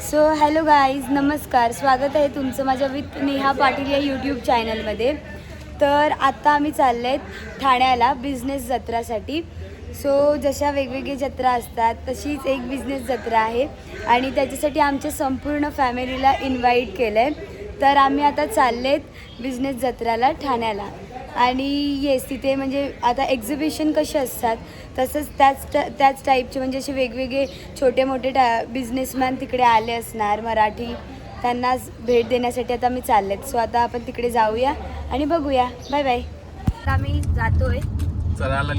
So hello guys नमस्कार. स्वागत आहे तुमचं माझ्या विथ नेहा पाटील या यूट्यूब चॅनलमध्ये तर आत्ता आम्ही चाललो आहेत ठाण्याला बिझनेस जत्रासाठी. सो जशा वेगवेगळी जत्रा असतात तशीच एक बिझनेस जत्रा आहे. आणि त्याच्यासाठी आमच्या संपूर्ण फॅमिलीला इन्व्हाइट केलं आहे तर आम्ही आता चाललेत बिझनेस जत्राला ठाण्याला. आणि येस तिथे म्हणजे आता एक्झिबिशन कसे असतात तसंच त्याच ट- त्याच टाईपचे म्हणजे असे वेगवेगळे छोटे मोठे टा बिझनेसमॅन तिकडे आले असणार मराठी. त्यांना भेट देण्यासाठी आता आम्ही चाललेत. सो आता आपण तिकडे जाऊया आणि बघूया. बाय बाय आम्ही जातोय.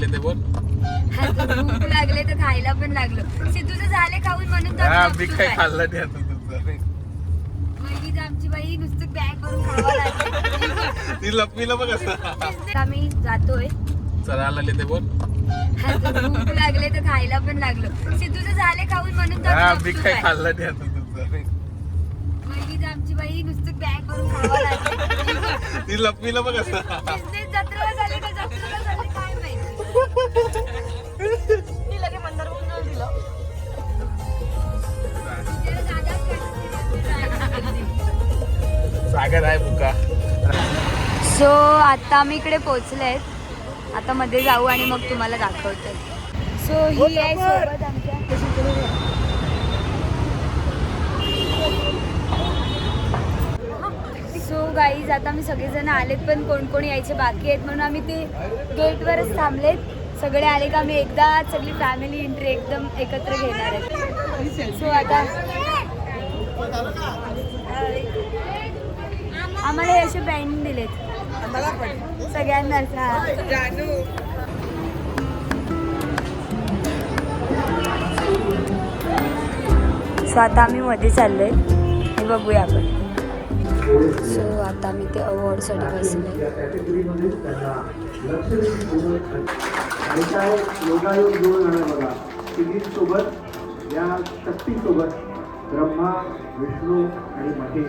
ते बोल. लागले तर खायला पण लागलो. सिद्धूचं झाले खाऊन म्हणून तर हा आम्ही मी बघतो काय काय. खाल्लं नाही आता तुझं पहिलीच आमची बाई नुसतं बॅग करून खावं लागते ती लपवीला बघ असं. आम्ही जातोय. चढायला आले ते बोल. भूक लागले तर खायला पण लागलो. सिद्धूचं झाले खाऊन म्हणून तर मी काय. खाल्लं नाही आता तुझं. पहिलीच आमची बाई नुसतं बॅग करून खावं लागते ती लपवीला बघ असं. जत्रेला झाले का जत्रेला झाले काय माहिती? सागर आहे बुका. सो आता आम्ही इकडे पोहोचले आता मध्ये जाऊ आणि मग तुम्हाला दाखवते. सो ही आहे सोबत आमच्या सो गाईज आता आम्ही सगळेजण आलेत पण कोण कोण यायचे बाकी आहेत म्हणून आम्ही ते गेटवरच थांबलेत. सगळे आले का आम्ही एकदा सगळी फॅमिली एंट्री एकदम एकत्र घेणार आहेत. सो आता आम्हाला हे असे बँड दिलेत. मला सगळ्यांनाच हा. सो आता आम्ही मध्ये चाललोय. हे बघूया आपण. सो आता आम्ही ते अवॉर्डसाठी बसले कॅटेगरीमध्ये या शक्तीसोबत ब्रह्मा विष्णू आणि महेश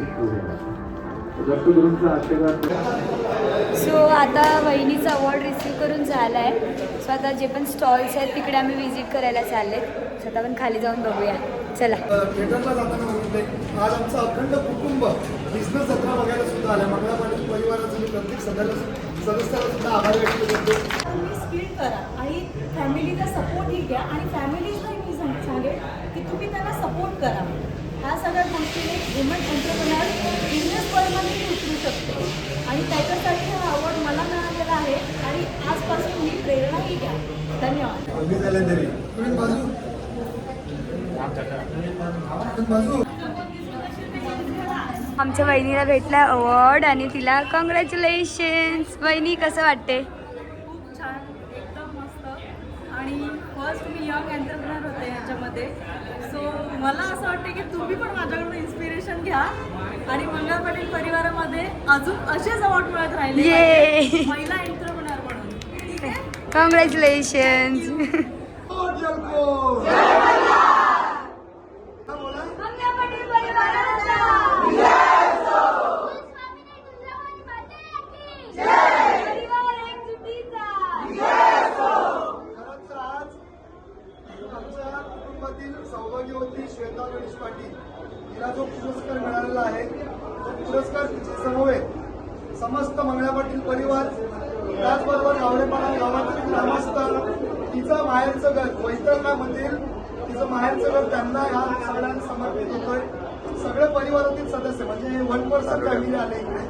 सो आता वहिनीचा अवॉर्ड रिसीव करून झाला आहे सो आता जे पण स्टॉल्स आहेत तिकडे आम्ही व्हिजिट करायला चालले सो आता आपण खाली जाऊन बघूया. चला. थिएटरला जाताना बघितले आज आमचं अखंड कुटुंब बिझनेस जत्रा बघायला सुद्धा आलं परिवाराचं मी प्रत्येक सदस्य सदस्याला सुद्धा आभार व्यक्त करतो तुम्ही स्किल करा आणि फॅमिलीचा सपोर्टही घ्या. आणि फॅमिलीजलाही मी सांग सांगेन की तुम्ही त्यांना सपोर्ट करा. ह्या सगळ्या गोष्टीने वुमन एंटरप्रेनर बिझनेस वर्ल्डमध्ये उतरू शकते. आणि त्याच्यासाठी हा अवॉर्ड मला मिळालेला आहे आणि आजपासून मी प्रेरणाही घ्या. धन्यवाद. बाजू बाजू. आमच्या वहिनीला भेटला अवॉर्ड आणि तिला कॉंग्रॅच्युलेशन्स वहिनी कसं वाटते खूप छान. आणि फर्स्ट मी यंग एंटरप्रेनर होते ह्याच्यामध्ये. सो मला असं वाटतं की तुम्ही पण माझ्याकडून इन्स्पिरेशन घ्या. आणि मंगळ पाटील परिवारामध्ये अजून असेच अवॉर्ड मिळत राहिले! पाहिजे. महिला एंटरप्रेनर म्हणून. ठीक आहे? कॉंग्रॅच्युलेशन्स खरंच तर आज आमच्या कुटुंबातील सौभाग्यवती श्वेता गणेश पाटील हिला जो पुरस्कार मिळालेला आहे तो पुरस्कार तिचे समवेत. समस्त मंगळा पाटील परिवार त्याचबरोबर गावडेपाडा गावातील ग्रामस्थ तिचं माहेरचं घर वैतरणामधील तिचं माहेरचं घर त्यांना ह्या सगळ्यांना समर्पित होतोय. सगळे परिवारातील सदस्य म्हणजे हे वन पर्सन फॅमिली आले इकडे.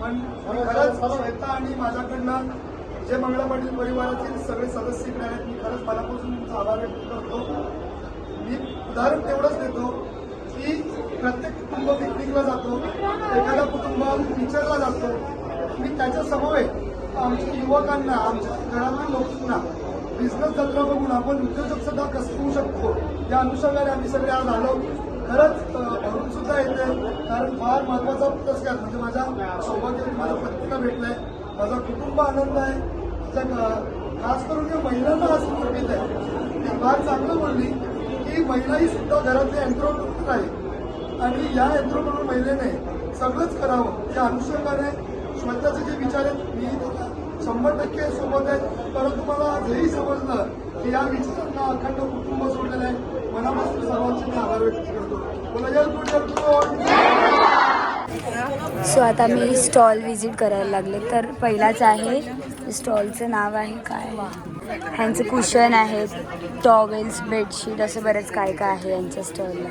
पण खरंच श्वेता आणि माझ्याकडनं जे मंगळा पाटील परिवारातील सगळे सदस्य इकडे आहेत मी खरंच मनापासून तुमचा आभार व्यक्त करतो. मी उदाहरण तेवढंच देतो. प्रत्येक कुटुंब पिकनिकला जातो. एखादा कुटुंब टीचरला जातो मी त्याच्या समवेत आमच्या युवकांना आमच्या घरांना लोकांना बिझनेस तंत्र बघून आपण उद्योजक सुद्धा कसं होऊ शकतो? या अनुषंगाने आम्ही सगळे आज आलो. खरंच भरून सुद्धा येते कारण फार महत्त्वाचा पुरस्कार म्हणजे माझ्या सौभाग्य माझ्या पत्नीला भेटलाय. माझा कुटुंब आनंद आहे. खास करून या महिलांना आज समर्पित आहे ती फार चांगलं बोलली. की महिलाही सुद्धा घरातले एंट्रोप्रेनर आहे. आणि या एंट्रोप्रेनर महिलेने सगळंच करावं. या अनुषंगाने स्वतःचे जे विचार आहेत मी शंभर टक्के सोबत आहेत. परंतु मला आजही समजलं की या विचारांना अखंड कुटुंब सोडलेलं आहे. मनापासून सर्वांचे मी आभार व्यक्त करतो. सो आता मी स्टॉल व्हिजिट करायला लागले. तर पहिलाच आहे स्टॉलचं नाव आहे काय? ह्यांचं कुशन आहेत टॉवेल्स बेडशीट असं बरंच काय काय आहे यांच्या स्टॉलला.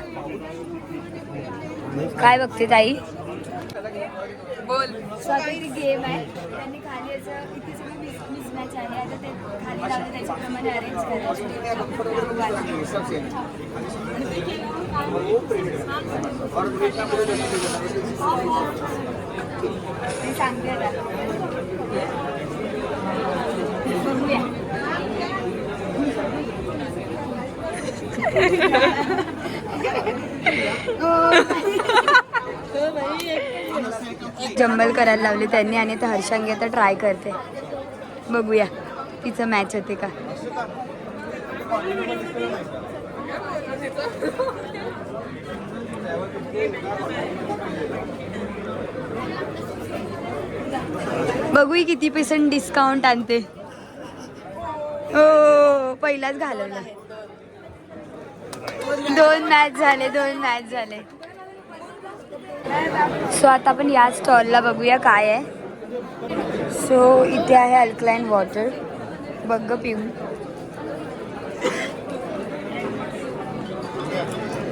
काय बघते ताई? बोल. सो आता इथे गेम आहे. त्यांनी खाली असं इथे सगळं मिस मिसमॅच आहे आता ते खाली लावलं त्याच्याप्रमाणे अरेंज करायचं. सांगते आता. बघूया. जंबल करायला लावले त्यांनी आणि आता हर्षांगी आता ट्राय करते. बघूया. तिचं मॅच होते का? बघूया किती पर्सेंट डिस्काउंट आणते. हो पहिलाच घालवला. दोन मॅच झाले दोन मॅच झाले. सो आता आपण या स्टॉलला बघूया काय आहे. सो इथे आहे अल्कलाईन वॉटर बघ ग पिऊन.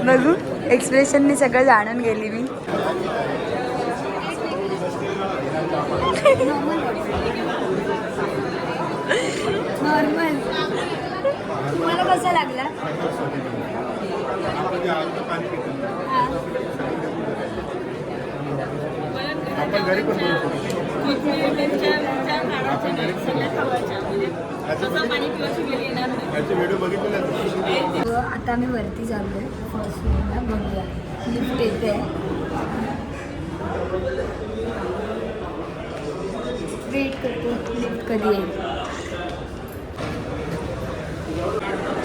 बघू. एक्सप्रेशनने सगळं जाणून गेली मी. नॉर्मल तुम्हाला कसा लागला? आपण घरी पण तर आता आम्ही वरती चाललो फर्स्ट फ्लोअरला बघूया. लिफ्ट येते. वेट करतो. लिफ्ट कधी येईल?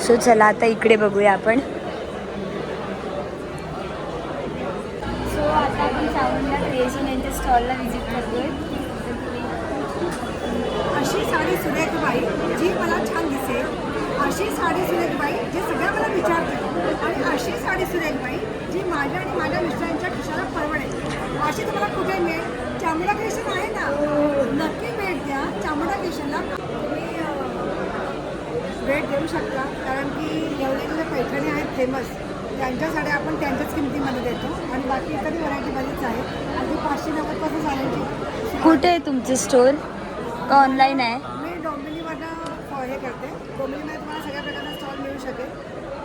सो चला आता इकडे बघूया आपण सो आता आपण सावंतला क्रिएशन यांच्या स्टॉलला व्हिजिट करतोय. अशी साडी सुरेख बाई जी मला छान दिसेल. अशी साडी सुरेख बाई जी सगळ्या मला विचारते आणि अशी साडी सुरेख बाई जी माझ्या आणि माझ्या मिस्टरांच्या खिशाला परवडेल. अशी तुम्हाला कुठे मिळेल? चामडा केशन आहे ना? नक्की भेट द्या. चामडा केशनला तुम्ही भेट देऊ शकता. कारण की एवढे पैठणी आहेत फेमस त्यांच्या साड्या आपण त्यांच्याच किमतीमध्ये देतो. आणि बाकी इतर व्हरायटी बरीच आहे अगदी पाचशे नव्वदपासून साड्यांची कुठे आहे तुमचे स्टोर का ऑनलाईन आहे? मी डोंबिवलीमधनं हे करते. डोंबिवलीमध्ये तुम्हाला सगळ्या प्रकारचा स्टॉल मिळू शकेल.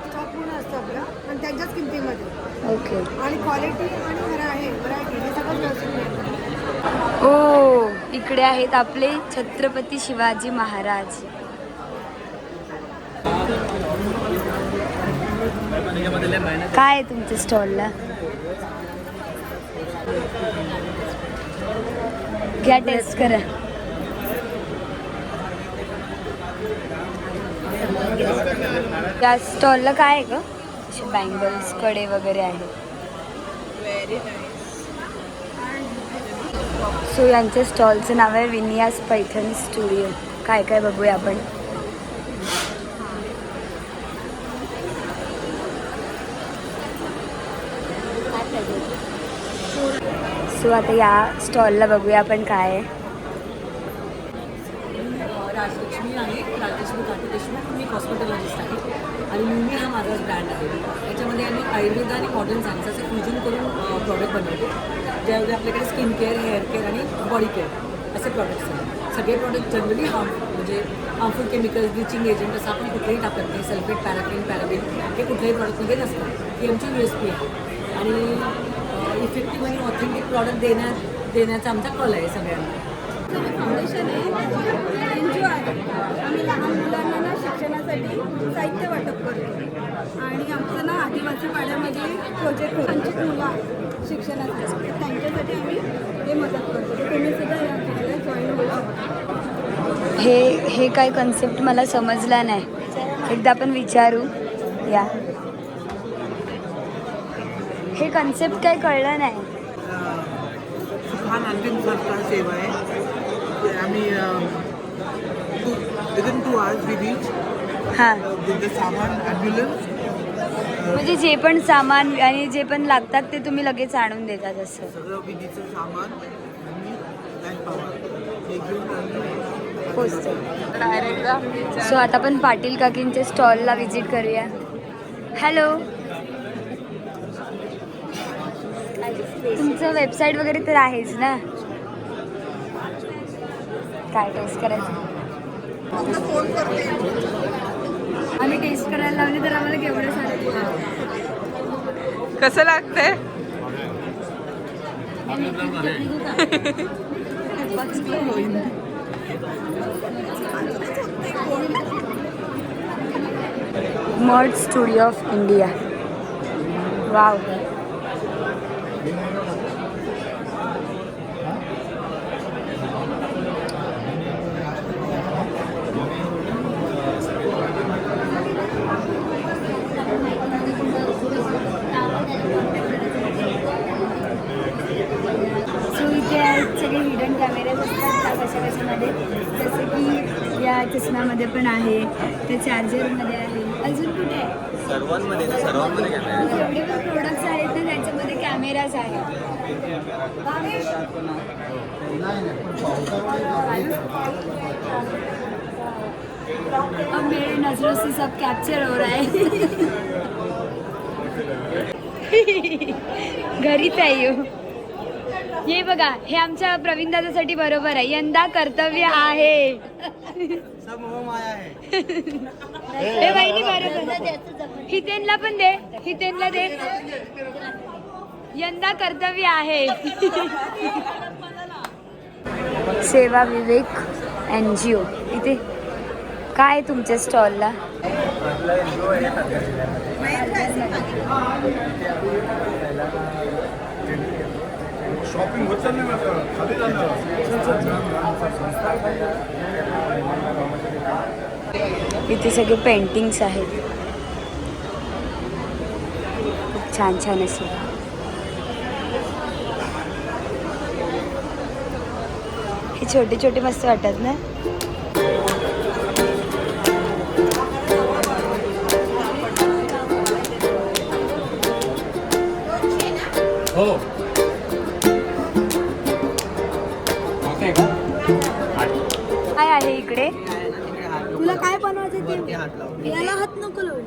स्टॉक पूर्ण असतो आपला. पण त्यांच्याच किमतीमध्ये. ओके आणि क्वालिटी आणि खरं आहे व्हरायटी हे सगळं व्यवस्थित मिळतं. ओ इकडे आहेत आपले छत्रपती शिवाजी महाराज. काय आहे तुमच्या स्टॉलला? घ्या टेस्ट करा. या स्टॉलला काय आहे ग? बँगल्सकडे वगैरे आहे. सो यांच्या स्टॉलचं नाव आहे विनियास पैठण स्टुडिओ. काय काय बघूया आपण? सो आता या स्टॉलला बघूया आपण काय आहे. राजलक्ष्मी आहे राजलक्ष्मी काठी देशमुख मी हॉस्पिटॉलॉजिस्ट आहे. आणि मिमी हा माझा ब्रँड आहे. याच्यामध्ये आम्ही आयुर्वेद आणि मॉडर्न सायन्स असं फ्युजन करून प्रॉडक्ट बनवतो. ज्यामध्ये आपल्याकडे स्किन केअर हेअर केअर आणि बॉडी केअर असे प्रॉडक्ट्स आहेत. सगळे प्रॉडक्ट जनरली हार्म म्हणजे हार्मफुल केमिकल्स ब्लिचिंग एजंट असं आपण कुठेही टाकत नाही. सल्फेट पॅराफिन पॅराबिन हे कुठल्याही प्रॉडक्टमध्ये नसतं. ही आमची यू एस पी आहे. आणि इफेक्टिव्ह आणि ऑथेंटिक प्रॉडक्ट देण्यात देण्याचा आमचा कल आहे सगळ्यांना. फाउंडेशन आहे. एन जी ओ आहे. आम्ही लहान मुलांना ना शिक्षणासाठी साहित्य वाटप करतो. आणि आमचं ना आदिवासी पाड्यामध्ये प्रोजेक्ट होतो. आमची मुलं आहेत शिक्षणासाठी. त्यांच्यासाठी आम्ही हे मदत करतो. तुम्ही सुद्धा या खेळाला जॉईन शकता. हे हे काय कन्सेप्ट मला समजला नाही. एकदा आपण विचारू. या. हे कन्सेप्ट काय कळलं नाही. हा नांदेड सरकार सेवा आहे. ते आम्ही within two hours we reach हां. विथ द सामान ॲम्ब्युलन्स म्हणजे जे पण सामान आणि जे पण लागतात ते तुम्ही लगेच आणून देतात असं सगळं विधीचं सामान पोचतो. सो आता आपण पाटील काकींच्या स्टॉलला व्हिजिट करूया. हॅलो तुमचं वेबसाईट वगैरे तर आहेच ना? काय टेस्ट करायचं? आम्ही टेस्ट करायला लावली तर आम्हाला केवढं सारं कसं लागतंय? Mud studio of India. Wow so इथे आहेत सगळे हिडन कॅमेरेज असतात त्या कशा कशामध्ये जसं की या चष्म्यामध्ये पण आहे त्या चार्जरमध्ये आहे. अजून कुठे आहे? सर्वांमध्ये सर्वांमध्ये एवढे पण प्रोडक्ट्स आहेत ना त्याच्यामध्ये अब मेरे नजरों से सब कैप्चर हो रहा है. घरीच आहे ह्यो. हे बघा हे आमच्या प्रवीण दादासाठी बरोबर आहे. यंदा कर्तव्य आहे. सब माया आहे हे बहिणी बरोबर हितेनला पण दे हितेनला दे. यंदा कर्तव्य आहे. सेवा विवेक एन जी ओ इथे काय आहे तुमच्या स्टॉलला? शॉपिंग होत चालली इथे सगळे पेंटिंग्स आहेत. खूप छान छान असे हे छोटे छोटे मस्त वाटतात ना? हो. काय आहे इकडे. तुला काय बनवायचं ते? हात याला हात नको लावू.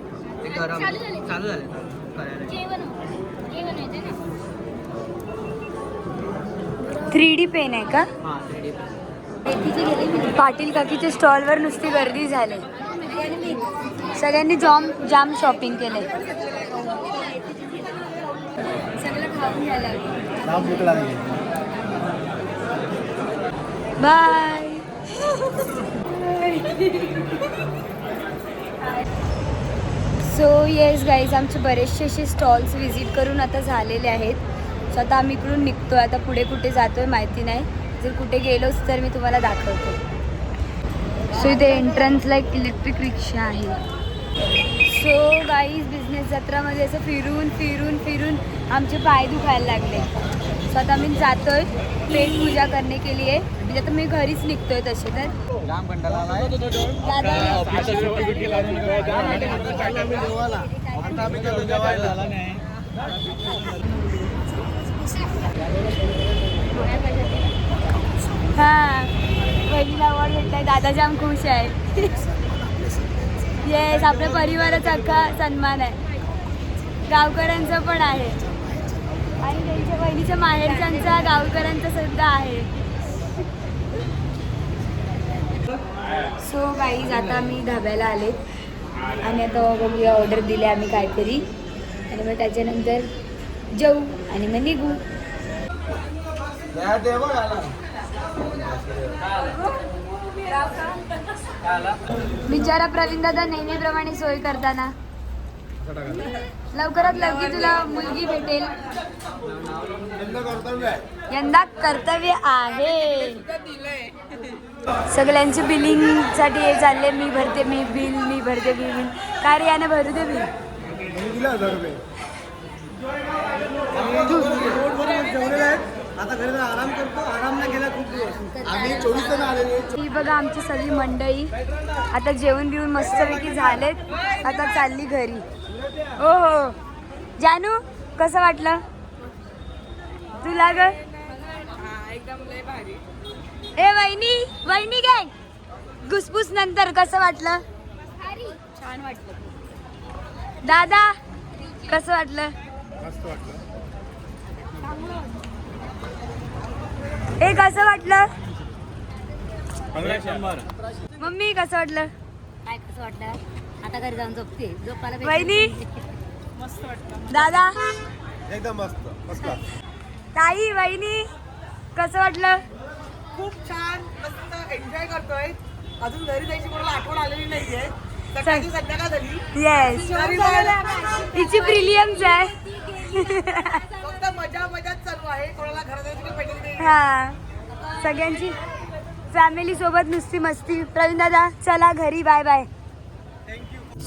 ते गरम. चालू झालं. करायला. थ्री डी पेन आहे का? हां रेडी पाटील काकीच्या स्टॉलवर नुसती गर्दी झाली. सगळ्यांनी जॉम जाम शॉपिंग केले बाय सो येस गाईज आमचे बरेचसे असे स्टॉल्स व्हिजिट करून आता झालेले आहेत. सो आता आम्ही इकडून निघतो आता पुढे कुठे जातोय माहिती नाही. जर कुठे गेलोच तर मी तुम्हाला दाखवतो. सो इथे एंट्रन्सला एक इलेक्ट्रिक रिक्षा आहे. सो गाईज बिझनेस जत्रामध्ये असं फिरून फिरून फिरून आमचे पाय दुखायला लागले. सो आता आम्ही जातोय. पेट पूजा करने के लिए. म्हणजे आता मी घरीच निघतोय तसे तर. हां पहिलीला अवॉर्ड भेटलाय. दादा जाम खुश आहे. येस आपल्या परिवाराचा अख्खा सन्मान आहे. गावकऱ्यांचा पण आहे. आणि त्यांच्या बहिणीच्या माहेरच्यांचा गावकऱ्यांचा सुद्धा आहे सो गाईज आता मी धाब्याला आले आणि आता बघूया ऑर्डर दिली आम्ही काहीतरी. आणि मग त्याच्यानंतर जेऊ आणि मग निघू. बिचारा प्रवीण दादा नेहमीप्रमाणे सोय करताना. लवकरात लवकर तुला मुलगी भेटेल. यंदा कर्तव्य आहे. सगळ्यांची बिलिंगसाठी हे चालले. मी भरते मी बिल मी भरते मी बिल काय रे याने भरू दे बिल जेवलेले आहेत आता घरी जाऊन आराम करतो. आराम नाही केला खूप दिवस. आम्ही चोवीस जण आलेले ही बघा आमची सगळी मंडळी. आता जेवण बिवून मस्तपैकी झालेत. आता चालली घरी. हो हो. जानू कसं वाटलं? तुला ग? ए वहिनी वहिनी काय घुसफुस नंतर कसं वाटलं? छान वाटलं. दादा कसं वाटलं? ए कसं वाटलं? मम्मी कसं वाटलं? काय कसं वाटलं? आता घरी जाऊन झोपते. झोपायला. वहिनी? दादा? एकदम मस्त. मस्त. ताई वहिनी कसं वाटलं? खूप छान मस्त एन्जॉय करतोय. अजून घरी जायची कोणाला आठवण आलेली नाहीये. सकाळची संध्याकाळ झाली येस घरी. जायला तिची प्रिलियम्स आहे. फक्त मजा मजाच चालू आहे. कोणाला घरात जायची काही भेटली नाही हा. सगळ्यांची फॅमिली सोबत नुसती मस्ती. प्रवीण दादा चला घरी. बाय बाय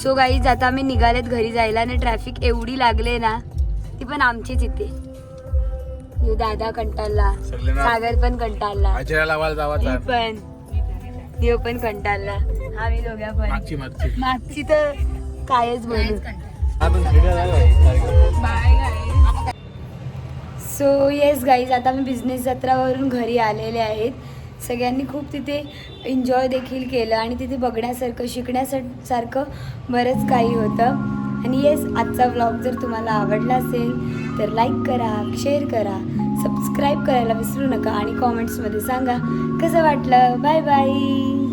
सो गाईज आता आम्ही निघालेत घरी जायला आणि ट्रॅफिक एवढी लागले ना ती पण आमचीच इथे. दादा कंटाळला. सागर पण कंटाळला. लावायला पण. ह्यो पण कंटाळला. आम्ही दोघ्या पण. मागची मागची. मागची तर कायच बोलू. सो येस गाईज आता मी बिझनेस जत्रावरून घरी आलेले आहेत. सगळ्यांनी खूप तिथे एन्जॉय देखील केलं आणि तिथे बघण्यासारखं शिकण्यासाठी सारखं बरंच काही होतं. आणि येस आजचा व्लॉग जर तुम्हाला आवडला असेल तर लाईक करा शेअर करा सबस्क्राईब करायला विसरू नका आणि कॉमेंट्समध्ये सांगा. कसं वाटलं? Bye bye